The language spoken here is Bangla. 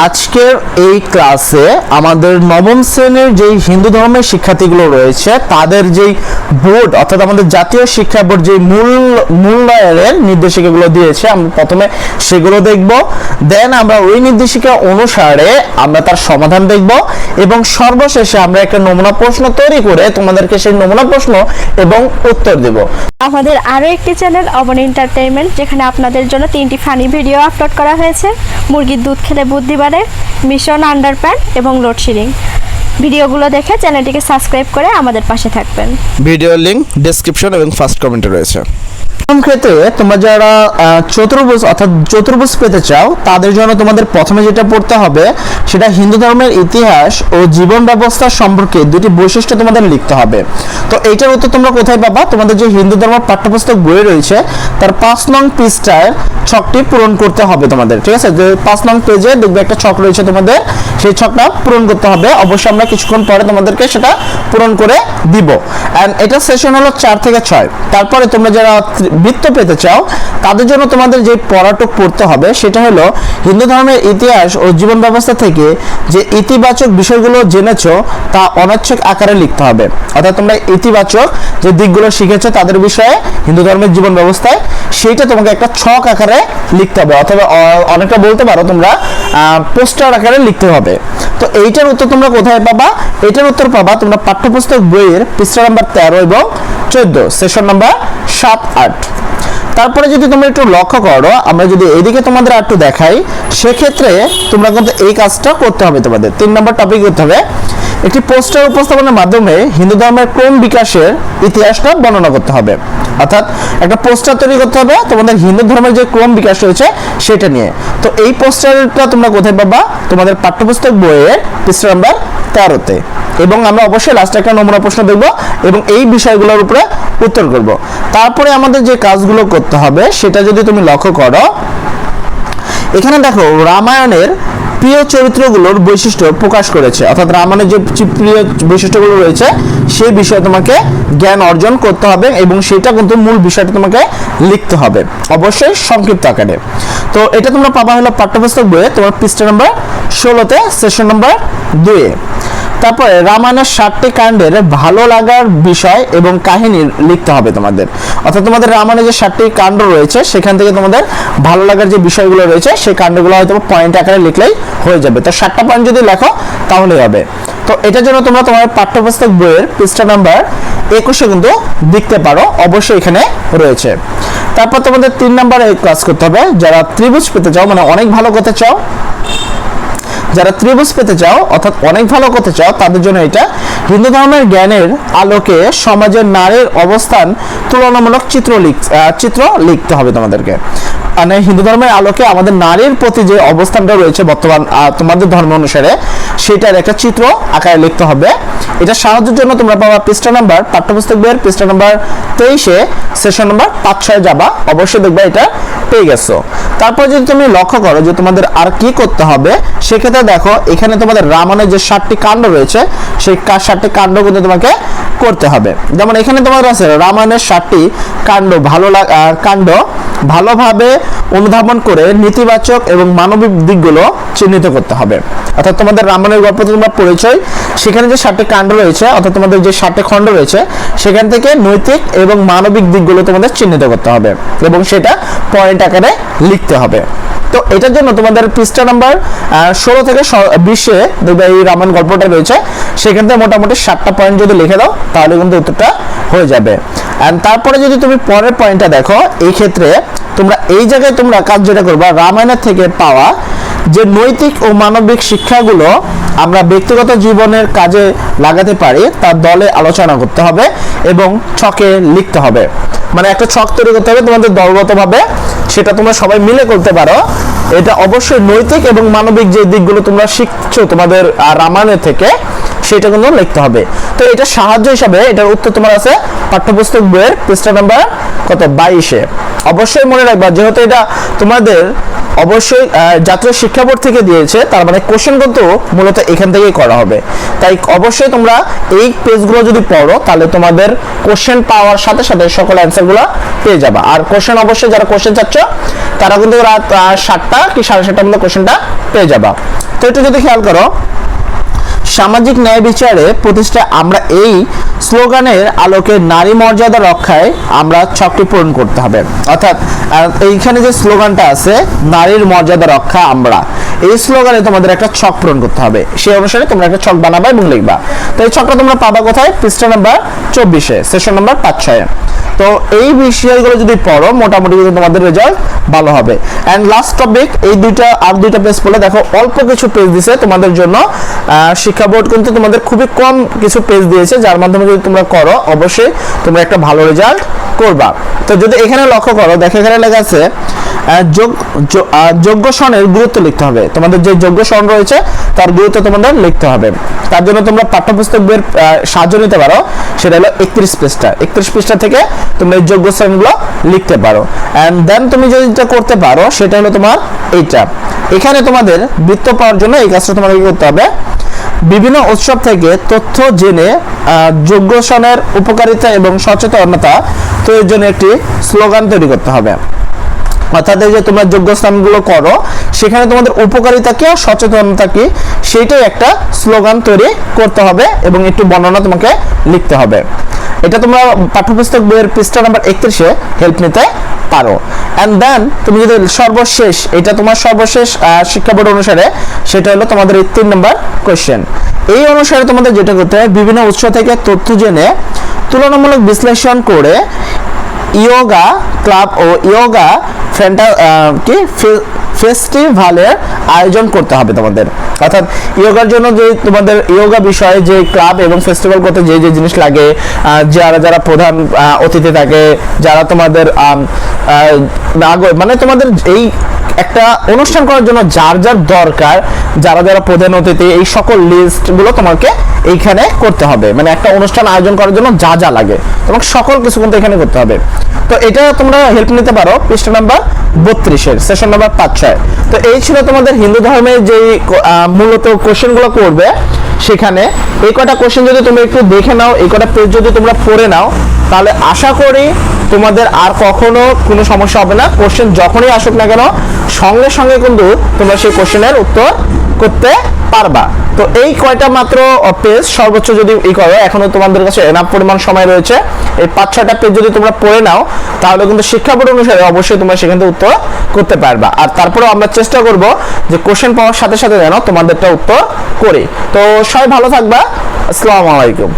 আজকের এই ক্লাসে আমাদের নবম শ্রেণির যেই হিন্দু ধর্মের শিক্ষার্থীগুলো রয়েছে, তাদের যেই বোর্ড, অর্থাৎ আমাদের জাতীয় শিক্ষা বোর্ড যে মূল, মূল্যায়নের নির্দেশিকাগুলো দিয়েছে, আমরা প্রথমে সেগুলো দেখব। দেন আমরা ওই নির্দেশিকা অনুসারে আমরা তার সমাধান দেখব। এবং সর্বশেষে আমরা একটা নমুনা প্রশ্ন তৈরি করে তোমাদেরকে সেই নমুনা প্রশ্ন এবং উত্তর দেব। আমাদের আরও একটি চ্যানেল অবন এন্টারটেইনমেন্ট যেখানে আপনাদের জন্য তিনটি ফানি ভিডিও আপলোড করা হয়েছে। মুরগির দুধ খেলে বুদ্ধি বাড়ে মিশন আন্ডারপ্যান্ট এবং লোডশেডিং। ভিডিওগুলো দেখে চ্যানেলটিকে সাবস্ক্রাইব করে আমাদের পাশে থাকবেন। ভিডিও লিংক ডেসক্রিপশন এবং ফার্স্ট কমেন্টে রয়েছে। প্রথম ক্ষেত্রে তোমরা যারা চতুর্ভুজ, অর্থাৎ চতুর্ভুজ পেতে চাও, তাদের জন্য তোমাদের প্রথমে যেটা পড়তে হবে, সেটা হিন্দু ধর্মের ইতিহাস ও জীবন ব্যবস্থা সম্পর্কে দুটি বৈশিষ্ট্য তোমাদের লিখতে হবে। তো এইটার উত্তর তোমরা কোথায় পাবা? তোমাদের যে হিন্দু ধর্ম পাঠ্যপুস্তক বই রয়েছে, তার পাঁচ নং পৃষ্ঠায় ছকটি পূরণ করতে হবে তোমাদের, ঠিক আছে? পাঁচ নং পেজে দেখবে একটা ছক রয়েছে তোমাদের সেই ছকটা পূরণ করতে হবে। অবশ্যই আমরা কিছুক্ষণ পরে তোমাদেরকে সেটা পূরণ করে দিব। অ্যান্ড এটা সেশন হলো চার থেকে ছয়। তারপরে তোমরা যারা বৃত্ত পেতে চাও, তাদের জন্য তোমাদের যে পড়াটুক পড়তে হবে, সেটা হলো হিন্দু ধর্মের ইতিহাস ও জীবন ব্যবস্থা থেকে যে ইতিবাচক বিষয়গুলো জেনেছো, তা অনাচ্ছক আকারে লিখতে হবে। অর্থাৎ তোমরা ইতিবাচক যে দিকগুলো শিখেছো, তাদের বিষয়ে হিন্দু ধর্মের জীবন ব্যবস্থায়, সেইটা তোমাকে একটা ছক আকারে লিখতে হবে। অথবা অনেকটা বলতে পারো তোমরা পোস্টার আকারে লিখতে হবে। তো এইটার উত্তর তোমরা কোথায় পাবা? এটার উত্তর পাবা তোমরা পাঠ্যপুস্তক বইয়ের পৃষ্ঠা নাম্বার তেরো এবং চোদ্দ সেশন নাম্বার সাত, আট। তারপরে যদি তোমরা একটু লক্ষ্য করো, আমরা যদি এইদিকে তোমাদের একটু দেখাই, সেক্ষেত্রে তোমরা কিন্তু এই কাজটা করতে হবে তোমাদের। তিন নম্বর টপিক করতে হবে, একটি পোস্টার উপস্থাপনের মাধ্যমে হিন্দু ধর্মের ক্রম বিকাশের ইতিহাসটা বর্ণনা করতে হবে? অর্থাৎ একটা পোস্টার তৈরি করতে হবে, তোমাদের হিন্দু ধর্মের যে ক্রম বিকাশ রয়েছে সেটা নিয়ে। তো এই পোস্টারটা তোমরা কোথায় পাবা? তোমাদের পাঠ্যপুস্তক বইয়ের পৃষ্ঠা নাম্বার তেরোতে। এবং আমরা অবশ্যই লাস্টে একটা নমুনা প্রশ্ন দেখব এবং এই বিষয়গুলোর উপরে উত্তর করব। তারপরে আমাদের যে কাজগুলো করতে হবে, সেটা যদি তুমি লক্ষ্য করো, এখানে দেখো রামায়ণের প্রিয় চরিত্রগুলোর বৈশিষ্ট্য প্রকাশ করেছে। অর্থাৎ রামানের যে প্রিয় বৈশিষ্ট্যগুলো রয়েছে, সেই বিষয়ে তোমাকে জ্ঞান অর্জন করতে হবে এবং সেটা কিন্তু মূল বিষয়টা তোমাকে লিখতে হবে। অবশ্যই সংক্ষিপ্ত আকারে। তো এটা তোমরা পাবা হলো পাঠ্যপুস্তক বইয়ে তোমার পৃষ্ঠা নম্বর ষোলোতে, সেশন নম্বর দুয়ে তারপরে রামায়ণের ষাটটি কাণ্ডের ভালো লাগার বিষয় এবং কাহিনী লিখতে হবে তোমাদের। অর্থাৎ তোমাদের রামায়ণের যে ষাটটি কাণ্ড রয়েছে, সেখান থেকে তোমাদের ভালো লাগার যে বিষয়গুলো রয়েছে, সেই কাণ্ডগুলো হয়তো পয়েন্ট আকারে লিখলেই হয়ে যাবে। তো ষাটটা পয়েন্ট যদি লেখো, তাহলেই হবে। তো এটার জন্য তোমরা তোমার পাঠ্যপুস্তক বইয়ের পৃষ্ঠা নাম্বার একুশে কিন্তু দেখতে পারো, অবশ্যই এখানে রয়েছে। তারপর তোমাদের তিন নাম্বারে ক্লাস করতে হবে। যারা ত্রিভুজ পেতে চাও মানে অনেক ভালো করতে চাও যারা ত্রিভুজ পেতে চাও, অর্থাৎ অনেক ভালো করতে চাও, তাদের জন্য এটা হিন্দু ধর্মের জ্ঞানের আলোকে সমাজের নারীর অবস্থান তুলনামূলক চিত্র লিখ চিত্র লিখতে হবে তোমাদেরকে। মানে হিন্দু ধর্মের আলোকে আমাদের নারীর প্রতি যে অবস্থানটা রয়েছে বর্তমান তোমাদের ধর্ম অনুসারে, সেটার একটা চিত্র আকারে লিখতে হবে। এটা সাহায্যের জন্য তোমরা পাবা পৃষ্ঠা নাম্বার, পাঠ্যপুস্তক বইয়ের পৃষ্ঠা নাম্বার তেইশে, সেশন নাম্বার পাঁচ ছয় যাবা। অবশ্যই দেখবা এটা পেয়ে গেছো। তারপর যদি তুমি লক্ষ্য করো যে তোমাদের আর কি করতে হবে, সেক্ষেত্রে দেখো এখানে তোমাদের রামায়ণের যে ষাটটি কাণ্ড রয়েছে, সেই ষাটটি কাণ্ড কিন্তু তোমাকে করতে হবে। যেমন এখানে তোমাদের আছে রামায়ণের ষাটটি কাণ্ড, ভালো কাণ্ড। ভালোভাবে অনুধাবন করে নেতিবাচক এবং মানবিক দিকগুলো চিহ্নিত করতে হবে। অর্থাৎ তোমাদের রামায়ণের গল্প তোমরা পড়েছই, সেখানে যে ষাটটি কাণ্ড রয়েছে, অর্থাৎ তোমাদের যে ষাটটি খণ্ড রয়েছে, সেখান থেকে নৈতিক এবং মানবিক দিকগুলো তোমাদের চিহ্নিত করতে হবে। এবং সেটা পয়েন্ট আকারে লিখতে হবে। তো এটার জন্য তোমাদের পৃষ্ঠা নাম্বার ষোলো থেকে বিশে দেখবে এই রামায়ণ গল্পটা রয়েছে, সেখান থেকে মোটামুটি সাতটা পয়েন্ট যদি লিখে দাও, তাহলে কিন্তু উত্তরটা হয়ে যাবে। অ্যান্ড তারপরে যদি তুমি পরের পয়েন্টটা দেখো এই ক্ষেত্রে তোমরা এই জায়গায় তোমরা কাজ যেটা করবা, রামায়ণের থেকে পাওয়া যে নৈতিক ও মানবিক শিক্ষাগুলো আমরা ব্যক্তিগত জীবনের কাজে লাগাতে পারি, তার দলে আলোচনা করতে হবে এবং ছকে লিখতে হবে। মানে একটা ছক তৈরি করতে হবে, তোমাদের দলগতভাবে সেটা তোমরা সবাই মিলে করতে পারো। এটা অবশ্যই নৈতিক এবং মানবিক যে দিকগুলো তোমরা শিখছো তোমাদের রামায়ণের থেকে, সেটা কিন্তু লিখতে হবে। তো এটা সাহায্য হিসাবে, এটার উত্তর তোমার আছে পাঠ্যপুস্তক বইয়ের পৃষ্ঠা নাম্বার কত? বাইশে। অবশ্যই মনে রাখবা, যেহেতু এটা তোমাদের অবশ্যই জাতীয় শিক্ষা বোর্ড থেকে দিয়েছে, তার মানে কোশ্চেন কিন্তু মূলত এখান থেকেই করা হবে। তাই অবশ্যই তোমরা এই পেজগুলো যদি পড়ো, তাহলে তোমাদের কোশ্চেন পাওয়ার সাথে সাথে সকল অ্যান্সারগুলো পেয়ে যাবে। আর কোশ্চেন অবশ্যই যারা কোশ্চেন চাচ্ছ, তারা কিন্তু রাত সাতটা কি সাড়ে সাতটার মধ্যে কোশ্চেনটা পেয়ে যাবা। তো একটু যদি খেয়াল করো সামাজিক ন্যায় বিচারে প্রতিষ্ঠা আমরা এই স্লোগানের আলোকে নারী মর্যাদা রক্ষায় আমরা ছকটি পূরণ করতে হবে। অর্থাৎ এইখানে যে স্লোগানটা আছে, নারীর মর্যাদা রক্ষা আমরা, এই স্লোগানে তোমাদের একটা ছক পূরণ করতে হবে। সেই অনুসারে তোমরা একটা ছক বানাবা এবং লিখবা। তো এই ছকটা তোমরা পাবা কোথায়? পৃষ্ঠা নাম্বার চব্বিশে সেশন নাম্বার পাঁচ ছয়ে। তো এই বিষয়গুলো যদি পড়ো, মোটামুটি কিন্তু তোমাদের রেজাল্ট ভালো হবে। অ্যান্ড লাস্ট টপিক এই দুইটা, আর দুইটা পেজ পড়লে দেখো, অল্প কিছু পেজ দিয়েছে তোমাদের জন্য। শিক্ষা বোর্ড কিন্তু তোমাদের খুবই কম কিছু পেজ দিয়েছে, যার মাধ্যমে যদি তোমরা করো। অবশ্যই তোমরা একটা ভালো রেজাল্ট করবা। তো যদি এখানে লক্ষ্য করো, দেখো এখানে লেখা আছে যোগ্য সনের গুরুত্ব লিখতে হবে। তোমাদের যে যোগ্য সন রয়েছে, তার গুরুত্ব তোমাদের লিখতে হবে। তার জন্য তোমরা পাঠ্যপুস্তক বইয়ের সাহায্য নিতে পারো। সেটা হলো একত্রিশ পৃষ্ঠা। একত্রিশ পৃষ্ঠা থেকে তোমরা এই যোগ্য সনগুলো লিখতে পারো। অ্যান্ড দেন তুমি যদি এটা করতে পারো, সেটা হলো তোমার এইটা। এখানে তোমাদের বৃত্ত পাওয়ার জন্য এই কাজটা তোমাকে করতে হবে? বিভিন্ন উৎসব থেকে তথ্য জেনে যোগ্য সনের উপকারিতা এবং সচেতনতা তৈরির জন্য একটি স্লোগান তৈরি করতে হবে। অর্থাৎ এই যে তোমরা যোগ্য স্থানগুলো করো, সেখানে তোমাদের উপকারিতা কি সচেতনতা কি? সেইটাই একটা স্লোগান তৈরি করতে হবে এবং একটু বর্ণনা তোমাকে লিখতে হবে। এটা তোমরা পাঠ্যপুস্তক বইয়ের পৃষ্ঠা নাম্বার একত্রিশে হেল্প নিতে পারো। অ্যান্ড দেন তুমি যদি সর্বশেষ, এটা তোমার সর্বশেষ শিক্ষা বোর্ড অনুসারে, সেটা হলো তোমাদের এই তিন নম্বর কোয়েশ্চেন এই অনুসারে তোমাদের যেটা করতে হবে বিভিন্ন উৎস থেকে তথ্য জেনে তুলনামূলক বিশ্লেষণ করে ইয়োগা ক্লাব ও ইয়োগা ফ্রেন্টা কি ফেস্টিভালের আয়োজন করতে হবে তোমাদের। অর্থাৎ ইয়োগার জন্য যে তোমাদের ইয়োগা বিষয়ে যে ক্লাব এবং ফেস্টিভ্যাল করতে যে যে জিনিস লাগে যারা যারা প্রধান অতিথি থাকে, যারা তোমাদের মানে তোমাদের এই একটা অনুষ্ঠান করার জন্য যার যার দরকার, যারা যারা প্রধান অতিথি, এই সকল লিস্টগুলো তোমাকে এইখানে করতে হবে। মানে একটা অনুষ্ঠান আয়োজন করার জন্য যা যা লাগে, তোমাকে সকল কিছু কিন্তু এখানে করতে হবে। তো এটা তোমরা হেল্প নিতে পারো, পৃষ্ঠা নাম্বার বত্রিশের সেশন নাম্বার পাঁচ ছয় তো এই ছিল তোমাদের হিন্দু ধর্মের যে মূলত কোশ্চেনগুলো করবে সেখানে এই কটা কোশ্চেন যদি তোমরা একটু দেখে নাও, এই কটা পেজ যদি তোমরা পড়ে নাও, তাহলে আশা করি তোমাদের আর কখনো কোনো সমস্যা হবে না। কোশ্চেন যখনই আসুক না কেন সঙ্গে সঙ্গে কিন্তু তোমরা সেই কোশ্চেনের উত্তর করতে পারবা। তো এই কয়টা মাত্র পেজ সর্বোচ্চ যদি ই করো, এখনও তোমাদের কাছে এনাফ পরিমাণ সময় রয়েছে। এই পাঁচ ছয়টা পেজ যদি তোমরা পড়ে নাও, তাহলে কিন্তু শিক্ষা বোর্ড অনুসারে অবশ্যই তোমরা সেখান থেকে উত্তর করতে পারবা। আর তারপরেও আমরা চেষ্টা করব যে কোশ্চেন পাওয়ার সাথে সাথে যেন তোমাদেরটা উত্তর করি। তো সবাই ভালো থাকবা। আসসালামু আলাইকুম।